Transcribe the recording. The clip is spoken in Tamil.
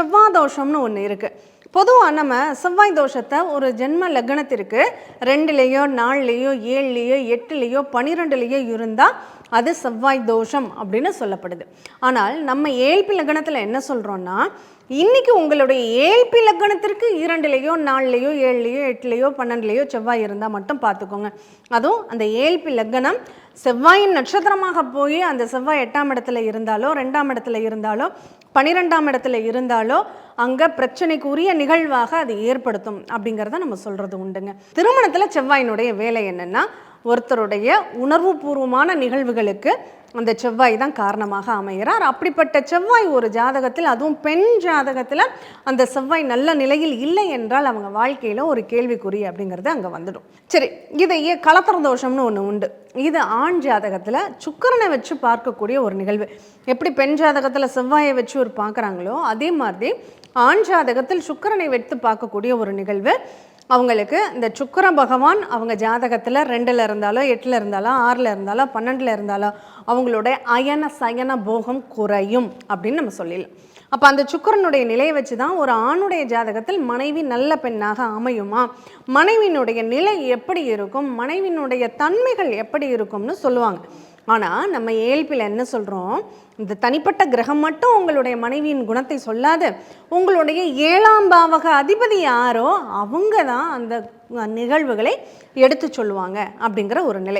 செவ்வாய் தோஷம்னு ஒன்று இருக்குது பொதுவாக நம்ம செவ்வாய் தோஷத்தை ஒரு ஜென்ம லக்னத்திற்கு ரெண்டுலேயோ நாலுலேயோ ஏழுலேயோ எட்டுலேயோ பன்னிரெண்டுலேயோ இருந்தால் அது செவ்வாய் தோஷம் அப்படின்னு சொல்லப்படுது. ஆனால் நம்ம ஏழ்பி லக்னத்தில் என்ன சொல்கிறோன்னா இன்னைக்கு உங்களுடைய ஏழ்பி லக்னத்திற்கு இரண்டுலேயோ நாலுலேயோ ஏழுலேயோ எட்டுலேயோ பன்னெண்டுலேயோ செவ்வாய் இருந்தால் மட்டும் பார்த்துக்கோங்க. அதுவும் அந்த ஏழ்பி லக்னம் செவ்வாயின் நட்சத்திரமாக போய் அந்த செவ்வாய் எட்டாம் இடத்துல இருந்தாலோ ரெண்டாம் இடத்துல இருந்தாலோ பன்னிரெண்டாம் இடத்துல இருந்தாலோ அங்கே பிரச்சனைக்குரிய நிகழ்வாக அது ஏற்படுத்தும் அப்படிங்கிறத நம்ம சொல்கிறது உண்டுங்க. திருமணத்தில் செவ்வாயினுடைய வேலை என்னென்னா ஒருத்தருடைய உணர்வுபூர்வமான நிகழ்வுகளுக்கு அந்த செவ்வாய் தான் காரணமாக அமைகிறார். அப்படிப்பட்ட செவ்வாய் ஒரு ஜாதகத்தில் அதுவும் பெண் ஜாதகத்தில் அந்த செவ்வாய் நல்ல நிலையில் இல்லை என்றால் அவங்க வாழ்க்கையில் ஒரு கேள்விக்குறி அப்படிங்கிறது அங்கே வந்துடும். சரி இதையே கலத்திர தோஷம்னு ஒன்று உண்டு. இது ஆண் ஜாதகத்தில் சுக்கரனை வச்சு பார்க்கக்கூடிய ஒரு நிகழ்வு. எப்படி பெண் ஜாதகத்தில் செவ்வாயை வச்சு ஒரு பார்க்குறாங்களோ அதே மாதிரி ஆண் ஜாதகத்தில் சுக்கரனை வைத்து பார்க்கக்கூடிய ஒரு நிகழ்வு. அவங்களுக்கு இந்த சுக்கர பகவான் அவங்க ஜாதகத்தில் ரெண்டில் இருந்தாலோ எட்டில் இருந்தாலோ ஆறில் இருந்தாலோ பன்னெண்டில் இருந்தாலோ அவங்களுடைய அயன சயன போகம் குறையும் அப்படின்னு நம்ம சொல்லிடலாம். அப்போ அந்த சுக்கரனுடைய நிலையை வச்சு தான் ஒரு ஆணுடைய ஜாதகத்தில் மனைவி நல்ல பெண்ணாக அமையுமா? மனைவியினுடைய நிலை எப்படி இருக்கும்? மனைவியினுடைய தன்மைகள் எப்படி இருக்கும்னு சொல்லுவாங்க. ஆனால் நம்ம ஏழ்பில் என்ன சொல்கிறோம் இந்த தனிப்பட்ட கிரகம் மட்டும் உங்களுடைய மனைவியின் குணத்தை சொல்லாது. உங்களுடைய ஏழாம் பாவக அதிபதி யாரோ அவங்க தான் அந்த நிகழ்வுகளை எடுத்து சொல்லுவாங்க அப்படிங்கிற ஒரு நிலை.